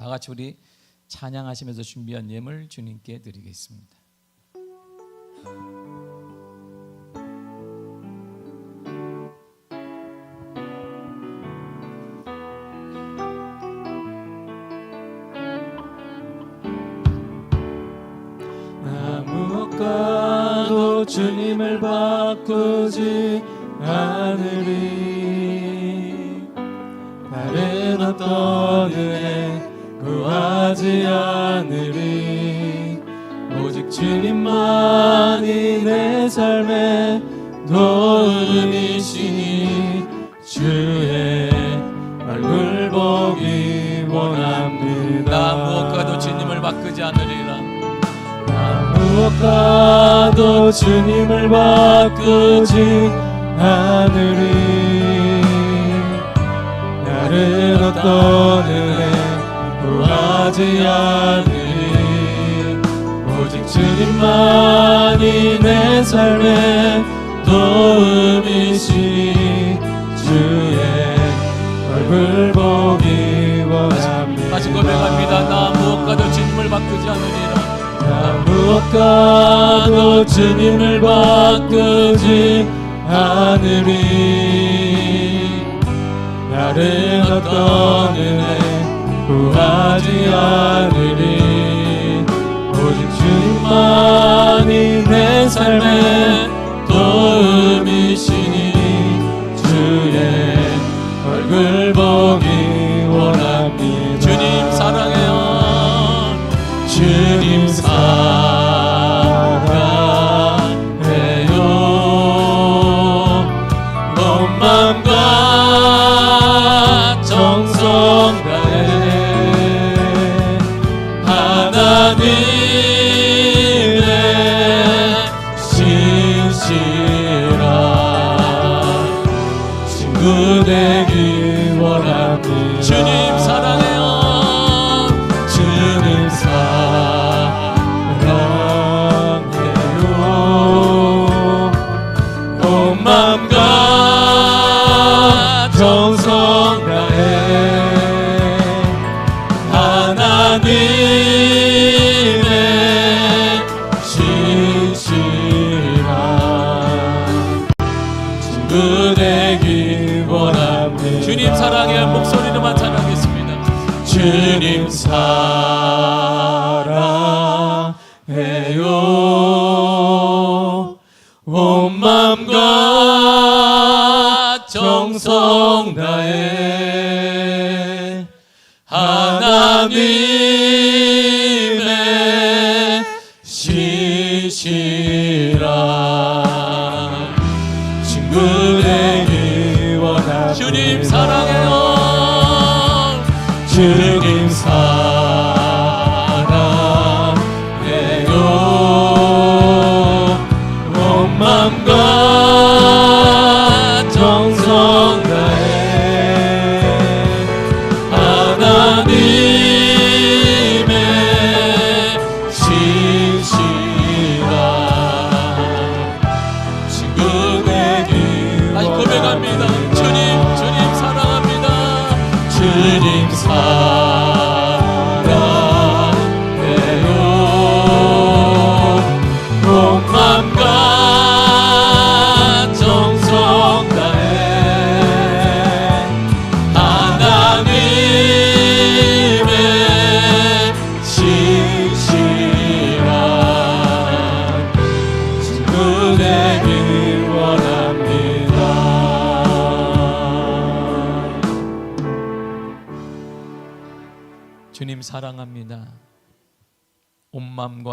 다 같이 우리 찬양하시면서 준비한 예물 주님께 드리겠습니다. 주님을 바꾸지 않으리 다른 어떤 은혜 구하지 않으리. 오직 주님만이 내 삶의 도움이시니 주의 얼굴 보기 원합니다. 나 무엇과도 주님을 바꾸지 않으리라. 무엇과도 주님을 바꾸지 않으리. 나를 어떤 하지 않으리 오직 주님만이 내 삶의 도움이시니 주의 얼굴 보기 원합니다 다시 고백합니다. 나 무엇과도 주님을 바꾸지 않으리라. 나 무엇과도 주님을 바꾸지 않으리 나를 어떤 은혜 하나님의 신실한 친구 되기 원합니다 주님 사랑해요. 주님 사랑해요. 목소리로만 찬양하겠습니다. 주님 사랑해요 온 맘과 정성 다해 하나님의 신실한 친구 되기 원합니다 주님 사랑해요. 주님 사랑해요 온 맘과 정성 다해 하나님의 신실한 친구 되기 다시 고백합니다. 주님 사랑합니다. 온 마음과